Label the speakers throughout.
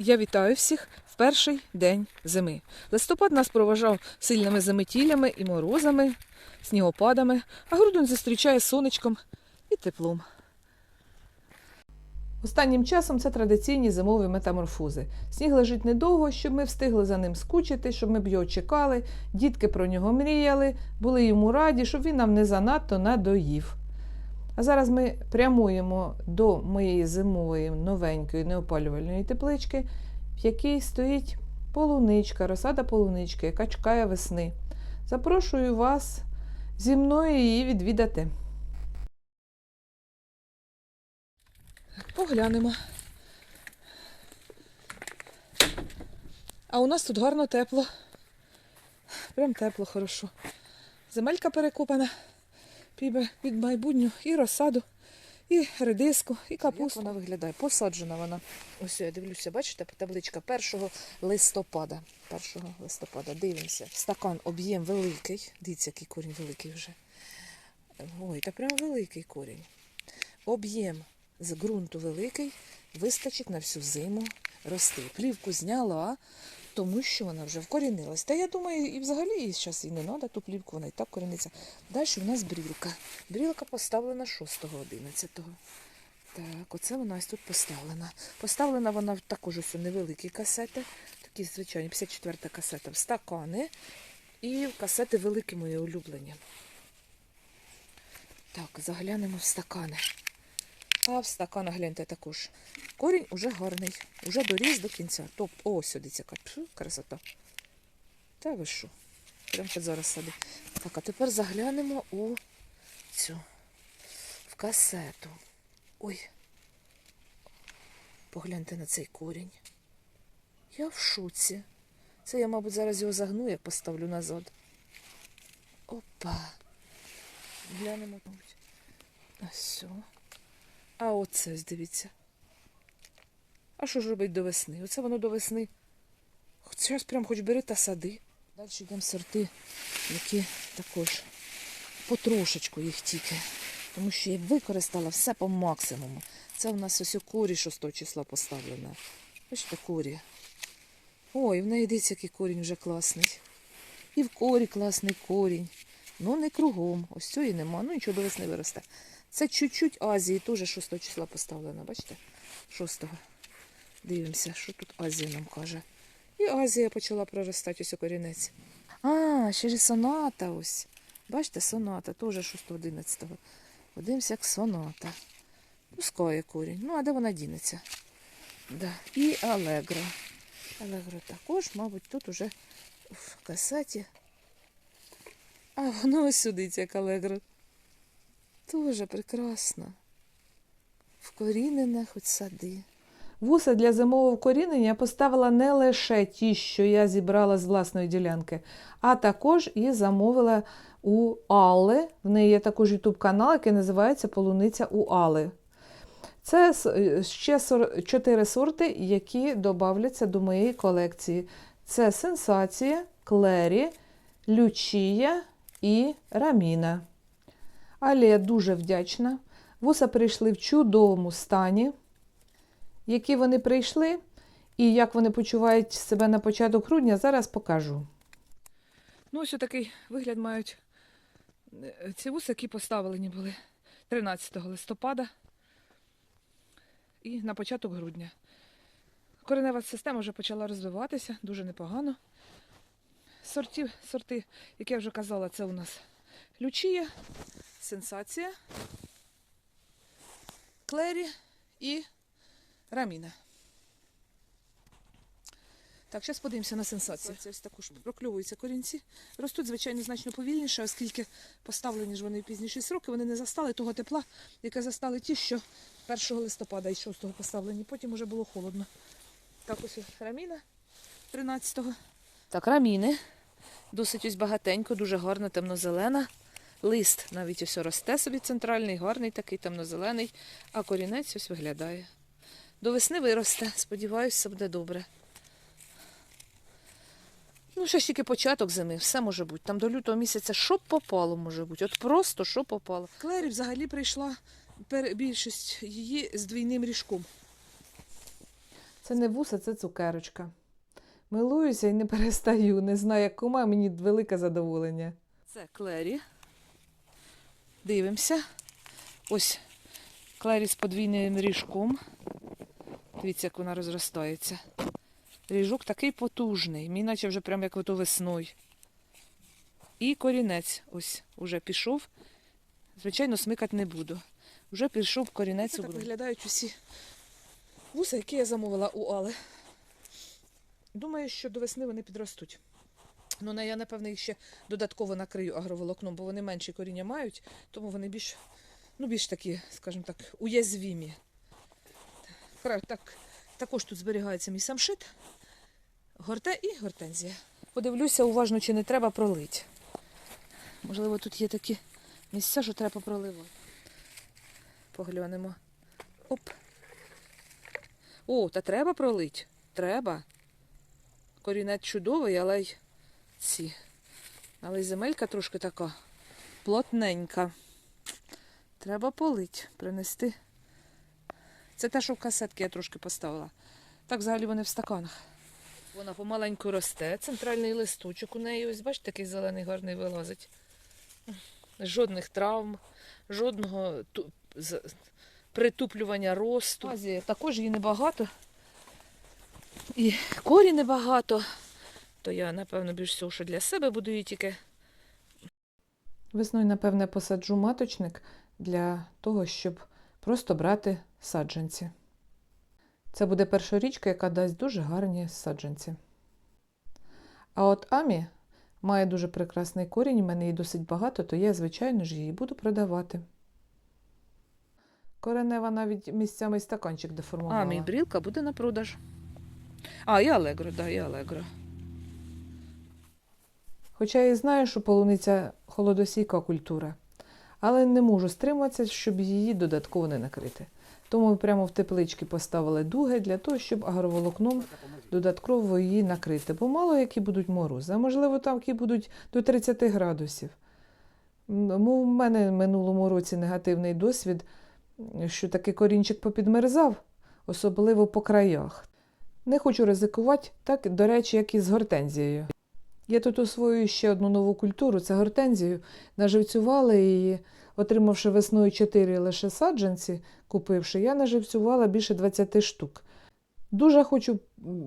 Speaker 1: Я вітаю всіх в перший день зими. Листопад нас проважав сильними заметілями і морозами, снігопадами, а грудень зустрічає сонечком і теплом. Останнім часом це традиційні зимові метаморфози. Сніг лежить недовго, щоб ми встигли за ним скучити, щоб ми б його чекали, дітки про нього мріяли, були йому раді, щоб він нам не занадто надоїв. А зараз ми прямуємо до моєї зимової новенької неопалювальної теплички, в якій стоїть полуничка, розсада полунички, яка чекає весни. Запрошую вас зі мною її відвідати. Поглянемо. А у нас тут гарно тепло. Прям тепло, хорошо. Земелька перекопана під, під майбутню і розсаду, і редиску, і капусту.
Speaker 2: Як вона виглядає? Посаджена вона. Ось я дивлюся, бачите, табличка 1 листопада. 1 листопада. Дивимося. Стакан об'єм великий. Дивіться, який корінь великий вже. Ой, та прям великий корінь. Об'єм з ґрунту великий, вистачить на всю зиму рости. Плівку зняла, тому що вона вже вкорінилась. Та я думаю, і взагалі їй зараз і не треба ту плівку, вона і так коріниться. Далі у нас брілка. Брілка поставлена 6.11. Так, оце вона ось тут поставлена. Поставлена вона також ось у невеликі касети, такі звичайні 54 касета в стакани. І в касети великі мої улюблені. Так, заглянемо в стакани. А в стаканах гляньте також. Корінь уже гарний, уже доріс до кінця. Топ, о, сюди Пфу, красота. Та ви що? Прямо хоч зараз сади. Так, а тепер заглянемо у цю в касету. Ой. Погляньте на цей корінь. Я в шоці. Це я, мабуть, зараз його загну, я поставлю назад. Опа. Глянемо, мабуть. Ось. о. А оце, ось дивіться. А що ж робить до весни? Оце воно до весни. Зараз прям хоч бери та сади. Далі йдемо сорти, які також потрошечку їх тільки. Тому що я використала все по максимуму. Це у нас ось у корі 6 числа поставлена. Бачите, корі. Ой, в неї дивіться, який корінь вже класний. І в корі класний корінь. Ну, не кругом. Ось цього і нема. Ну нічого до весни виросте. Це чуть-чуть Азії, теж 6 числа поставлена, бачите? 6-го. Дивимося, що тут Азія нам каже. І Азія почала проростати ось у корінець. А, ще ж соната ось. Бачите, соната, теж 6-11. Подивимося, як соната. Пускає корінь. Ну, а де вона дінеться? Да. І Алегро. Алегро також, мабуть, тут уже в касеті. А воно ось сюди, як Алегро. Дуже прекрасно. Вкорінене хоч сади.
Speaker 1: Вуса для зимового вкорінення я поставила не лише ті, що я зібрала з власної ділянки, а також і замовила у Алли. В неї є також ютуб канал, який називається Полуниця у Алли. Це ще чотири сорти, які додавляться до моєї колекції. Це сенсація, клері, лючія і раміна. Але я дуже вдячна. Вуса прийшли в чудовому стані. Які вони прийшли і як вони почувають себе на початок грудня, зараз покажу. Ну, ось такий вигляд мають е, ці вуса, які поставлені були 13 листопада і на початок грудня. Коренева система вже почала розвиватися дуже непогано. Сортів, сорти, як я вже казала, це у нас лючія, сенсація, клері і раміна. Так, зараз подивимося на сенсацію. Це ось також прокльовуються корінці. Ростуть, звичайно, значно повільніше, оскільки поставлені ж вони в пізніші сроки, вони не застали того тепла, яке застали ті, що 1 листопада і 6 поставлені. Потім уже було холодно. Так, ось раміна 13-го. Так, раміни. Досить ось багатенько, дуже гарна, темно-зелена. Лист навіть ось росте собі центральний, гарний такий темно-зелений, а корінець ось виглядає. До весни виросте, сподіваюся, буде добре. Ну, ще ж тільки початок зими, все може бути. Там до лютого місяця що попало може бути. От просто що попало. Клері взагалі прийшла більшість її з двійним ріжком. Це не вуса, це цукерочка. Милуюся і не перестаю. Не знаю, як кума, мені велике задоволення.
Speaker 2: Це Клері. Дивимося. Ось Клері з подвійним ріжком. Дивіться, як вона розростається. Ріжок такий потужний, мій наче вже прям як ото весною. І корінець ось уже пішов. Звичайно, смикати не буду. Вже пішов корінець
Speaker 1: Це
Speaker 2: у
Speaker 1: так виглядають усі вуса, які я замовила у Али. Думаю, що до весни вони підростуть. Ну, я, напевно, їх ще додатково накрию агроволокном, бо вони менші коріння мають, тому вони більш, ну, більш такі, скажімо так, уязвімі. Так, також тут зберігається мій самшит, горте і гортензія. Подивлюся уважно, чи не треба пролить. Можливо, тут є такі місця, що треба проливати. Поглянемо. Оп. О, та треба пролить. Треба. Корінець чудовий, але й ці. Але земелька трошки така плотненька. Треба полить, принести. Це те, що в касетки я трошки поставила. Так взагалі вони в стаканах. Вона помаленьку росте. Центральний листочок у неї, ось бачите, такий зелений гарний вилазить. Жодних травм, жодного притуплювання росту. Азія також її небагато. І корі небагато. То я, напевно, більш всього, що для себе буду її тільки. Весною, напевне, посаджу маточник для того, щоб просто брати саджанці. Це буде перша річка, яка дасть дуже гарні саджанці. А от Амі має дуже прекрасний корінь, в мене її досить багато, то я, звичайно ж, її буду продавати. Коренева навіть місцями стаканчик деформувала.
Speaker 2: А, мій брілка буде на продаж. А, і Алегро, да, і Алегро.
Speaker 1: Хоча і знаю, що полуниця холодосійка культура, але не можу стримуватися, щоб її додатково не накрити. Тому прямо в теплички поставили дуги для того, щоб агроволокном додатково її накрити. Бо мало які будуть морози, а можливо там які будуть до 30 градусів. У мене в минулому році негативний досвід, що такий корінчик попідмерзав, особливо по краях. Не хочу ризикувати, так, до речі, як і з гортензією. Я тут освоюю ще одну нову культуру це гортензію. Наживцювала її, отримавши весною 4 лише саджанці, купивши, я наживцювала більше 20 штук. Дуже хочу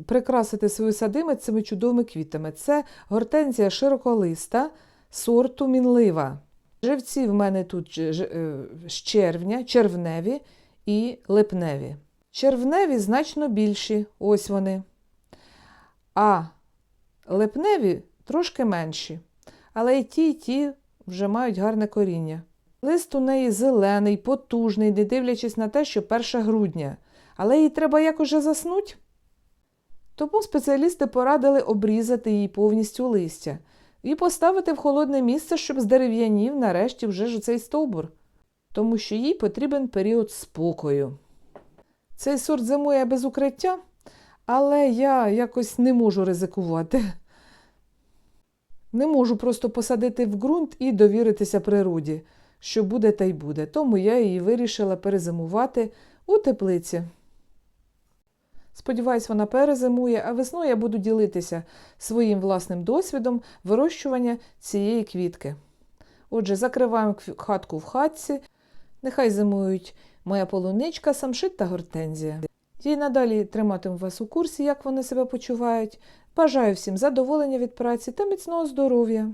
Speaker 1: прикрасити свою садимець цими чудовими квітами. Це гортензія широколиста сорту мінлива. Живці в мене тут е, з червня, червневі і липневі. Червневі значно більші, ось вони. А Липневі трошки менші, але і ті, і ті вже мають гарне коріння. Лист у неї зелений, потужний, не дивлячись на те, що 1 грудня, але їй треба якось же заснуть. Тому спеціалісти порадили обрізати її повністю листя і поставити в холодне місце, щоб здерев'янів нарешті вже ж цей стовбур, тому що їй потрібен період спокою. Цей сорт зимує без укриття, але я якось не можу ризикувати. Не можу просто посадити в ґрунт і довіритися природі, що буде та й буде. Тому я її вирішила перезимувати у теплиці. Сподіваюсь, вона перезимує, а весною я буду ділитися своїм власним досвідом вирощування цієї квітки. Отже, закриваємо хатку в хатці. Нехай зимують моя полуничка, самшит та гортензія. Я надалі триматиму вас у курсі, як вони себе почувають. Бажаю всім задоволення від праці та міцного здоров'я.